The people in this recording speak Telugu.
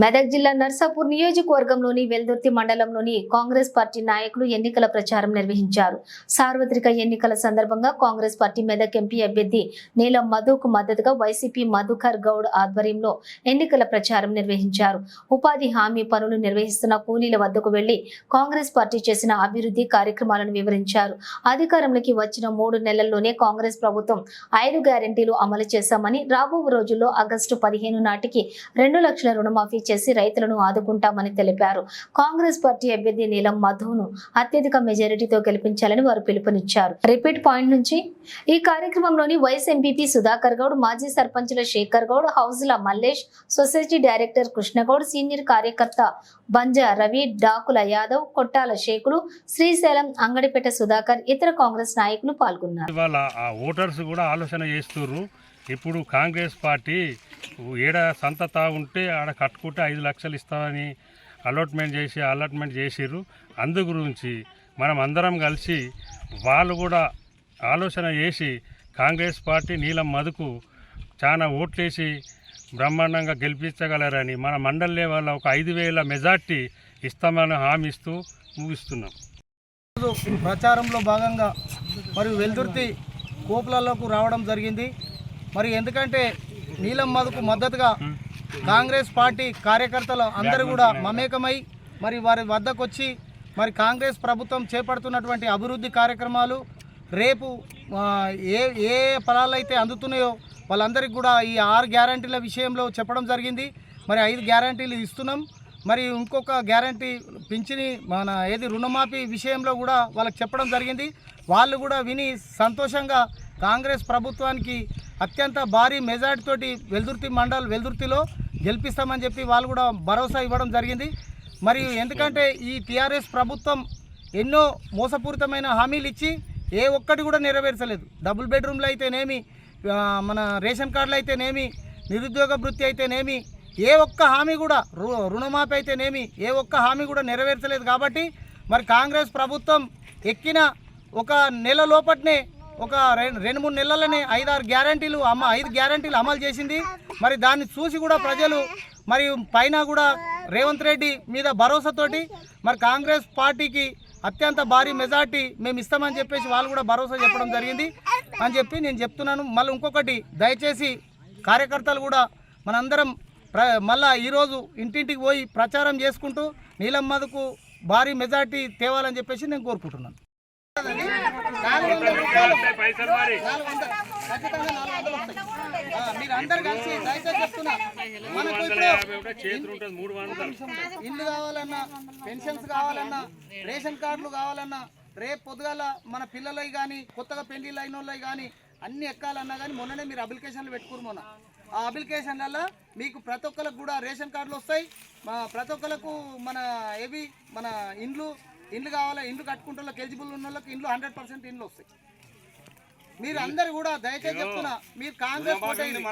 మెదక్ జిల్లా నర్సాపూర్ నియోజకవర్గంలోని వెల్దుర్తి మండలంలోని కాంగ్రెస్ పార్టీ నాయకులు ఎన్నికల ప్రచారం నిర్వహించారు. సార్వత్రిక ఎన్నికల సందర్భంగా కాంగ్రెస్ పార్టీ మెదక్ ఎంపీ అభ్యర్థి నీలం మధుకు మద్దతుగా వైసీపీ మధుకర్ గౌడ్ ఆధ్వర్యంలో ఎన్నికల ప్రచారం నిర్వహించారు. ఉపాధి హామీ పనులు నిర్వహిస్తున్న కూలీల వద్దకు వెళ్ళి కాంగ్రెస్ పార్టీ చేసిన అభివృద్ధి కార్యక్రమాలను వివరించారు. అధికారంలోకి వచ్చిన మూడు నెలల్లోనే కాంగ్రెస్ ప్రభుత్వం ఐదు గ్యారెంటీలు అమలు చేశామని రాబో రోజుల్లో ఆగస్టు పదిహేను నాటికి రెండు లక్షల రుణమాఫీ చేసి రైతులను ఆదుకుంటామని తెలిపారు. కాంగ్రెస్ పార్టీ అభ్యర్థి నీలం మధును అత్యధిక మెజారిటీతో గెలిపించాలని వారు పిలుపునిచ్చారు. రిపీట్ పాయింట్ నుంచి ఈ కార్యక్రమంలోని వైస్ ఎంపీపీ సుధాకర్ గౌడ్ మాజీ సర్పంచుల Shekar Goud హౌజ్ల Mallesh society director Krishnagoud senior కార్యకర్త బంజా రవి డాకుల యాదవ్ కొట్టాల శేఖులు శ్రీశైలం అంగడిపేట సుధాకర్ ఇతర కాంగ్రెస్ నాయకులు పాల్గొన్నారు. ఓటర్స్ కూడా ఆలోచన చేస్తున్నారు ఇప్పుడు కాంగ్రెస్ పార్టీ ఏడ సంతత ఉంటే ఆడ కట్టుకుంటే ఐదు లక్షలు ఇస్తామని అలాట్మెంట్ చేసి అలాట్మెంట్ చేసిర్రు. అందు గురించి మనం అందరం కలిసి వాళ్ళు కూడా ఆలోచన చేసి కాంగ్రెస్ పార్టీ నీలం మధుకు చాలా ఓట్లేసి బ్రహ్మాండంగా గెలిపించగలరని మన మండలి లెవెల్లో ఒక ఐదు వేల మెజార్టీ ఇస్తామని హామీ ఇస్తూ ముగిస్తున్నాం. ప్రచారంలో భాగంగా మరియు వెల్దుర్తి కోపులలోకి రావడం జరిగింది. మరి ఎందుకంటే నీలం మధుకు మద్దతుగా కాంగ్రెస్ పార్టీ కార్యకర్తలు అందరూ కూడా మమేకమై మరి వారి వద్దకు వచ్చి మరి కాంగ్రెస్ ప్రభుత్వం చేపడుతున్నటువంటి అభివృద్ధి కార్యక్రమాలు రేపు ఏ ఏ ఫలాలు అయితే అందుతున్నాయో వాళ్ళందరికీ కూడా ఈ ఆరు గ్యారంటీల విషయంలో చెప్పడం జరిగింది. మరి ఐదు గ్యారంటీలు ఇస్తున్నాం. మరి ఇంకొక గ్యారంటీ పింఛని మన ఏది రుణమాఫీ విషయంలో కూడా వాళ్ళకి చెప్పడం జరిగింది. వాళ్ళు కూడా విని సంతోషంగా కాంగ్రెస్ ప్రభుత్వానికి అత్యంత భారీ మెజార్టీ తోటి వెల్దుర్తి మండల్ వెల్దుర్తిలో గెలిపిస్తామని చెప్పి వాళ్ళు కూడా భరోసా ఇవ్వడం జరిగింది. మరియు ఎందుకంటే ఈ టీఆర్ఎస్ ప్రభుత్వం ఎన్నో మోసపూరితమైన హామీలు ఇచ్చి ఏ ఒక్కటి కూడా నెరవేర్చలేదు. డబుల్ బెడ్రూమ్లు అయితేనేమి మన రేషన్ కార్డులు అయితేనేమి నిరుద్యోగ వృత్తి అయితేనేమి ఏ ఒక్క హామీ కూడా రు- రుణమాఫీ అయితేనేమి ఏ ఒక్క హామీ కూడా నెరవేర్చలేదు కాబట్టి మరి కాంగ్రెస్ ప్రభుత్వం ఎక్కిన ఒక నెల లోపట్నే ఒక రెండు మూడు నెలలనే ఐదారు గ్యారంటీలు అమ్మ ఐదు గ్యారంటీలు అమలు చేసింది. మరి దాన్ని చూసి కూడా ప్రజలు మరి పైన కూడా రేవంత్ రెడ్డి మీద భరోసాతోటి మరి కాంగ్రెస్ పార్టీకి అత్యంత భారీ మెజార్టీ మేము ఇస్తామని చెప్పేసి వాళ్ళు కూడా భరోసా చెప్పడం జరిగింది. అని చెప్పి నేను చెప్తున్నాను. మళ్ళీ ఇంకొకటి దయచేసి కార్యకర్తలు కూడా మనందరం ప్ర మళ్ళా ఈరోజు ఇంటింటికి పోయి ప్రచారం చేసుకుంటూ నీలమ్మకు భారీ మెజార్టీ తేవాలని చెప్పేసి నేను కోరుకుంటున్నాను. మీరు అందరు కలిసి దయచేసి చెప్తున్నా మనకు ఇల్లు కావాలన్నా పెన్షన్స్ కావాలన్నా రేషన్ కార్డులు కావాలన్నా రేపు పొద్దుగాల మన పిల్లలవి కానీ కొత్తగా పెళ్ళిళ్ళు అయిన వాళ్ళవి కానీ అన్ని ఎక్కాలన్నా కానీ మొన్ననే మీరు అప్లికేషన్లు పెట్టుకురు మొన్న ఆ అప్లికేషన్లలో మీకు ప్రతి ఒక్కరికి కూడా రేషన్ కార్డులు వస్తాయి మా ప్రతి ఒక్కరికి మన ఏవి మన ఇండ్లు ఇండ్లు కావాలి? ఇండ్లు కట్టుకుంటే ఎలిజిబుల్ ఉన్న వాళ్ళకి ఇండ్లు హండ్రెడ్ పర్సెంట్ ఇండ్లు వస్తాయి. మీరు అందరు కూడా దయచేసి చెప్తున్నా మీరు కాంగ్రెస్ ఓటేయండి.